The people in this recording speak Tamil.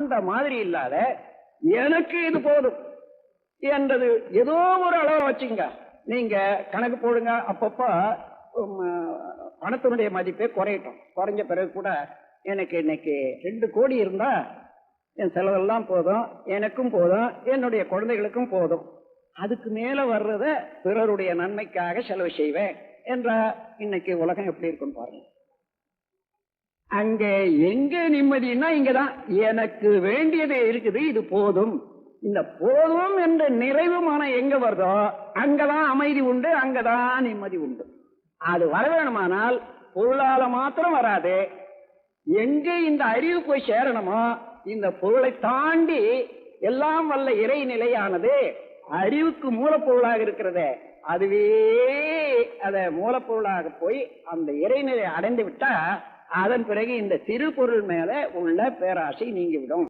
அந்த மாதிரி இல்லாத எனக்கு இது போதும் என்றது ஏதோ ஒரு அளவு வச்சுங்க நீங்க கணக்கு போடுங்க. அப்பப்போ பணத்தினுடைய மதிப்பே குறையட்டும். குறைஞ்ச பிறகு கூட எனக்கு இன்னைக்கு ரெண்டு கோடி இருந்தா என் செலவெல்லாம் போதும் எனக்கும் போதும் என்னுடைய குழந்தைகளுக்கும் போதும். அதுக்கு மேல வர்றத பிறருடைய நன்மைக்காக செலவு செய்வேன். என்ற இன்னைக்கு உலகம் எப்படி இருக்குன்னு பாருங்க. அங்க எங்க நிம்மதினா இங்கதான். எனக்கு வேண்டியது இருக்குது இது போதும். இந்த போதும் என்ற நிறைவு மனம் எங்க வருதோ அங்கதான் அமைதி உண்டு அங்கதான் நிம்மதி உண்டு. அது வர வேணுமானால் பொருளால மாத்திரம் வராது. எங்க இந்த அறிவு போய் சேரணுமோ இந்த பொருளை தாண்டி எல்லாம் வல்ல இறை நிலையானது அறிவுக்கு மூலப்பொருளாக இருக்கிறதே அதுவே அத மூலப்பொருளாக போய் அந்த இறைநிலை அடைந்து விட்டா அதன் பிறகு இந்த சிறு பொருள் மேல உள்ள பேராசை நீங்கிவிடும்.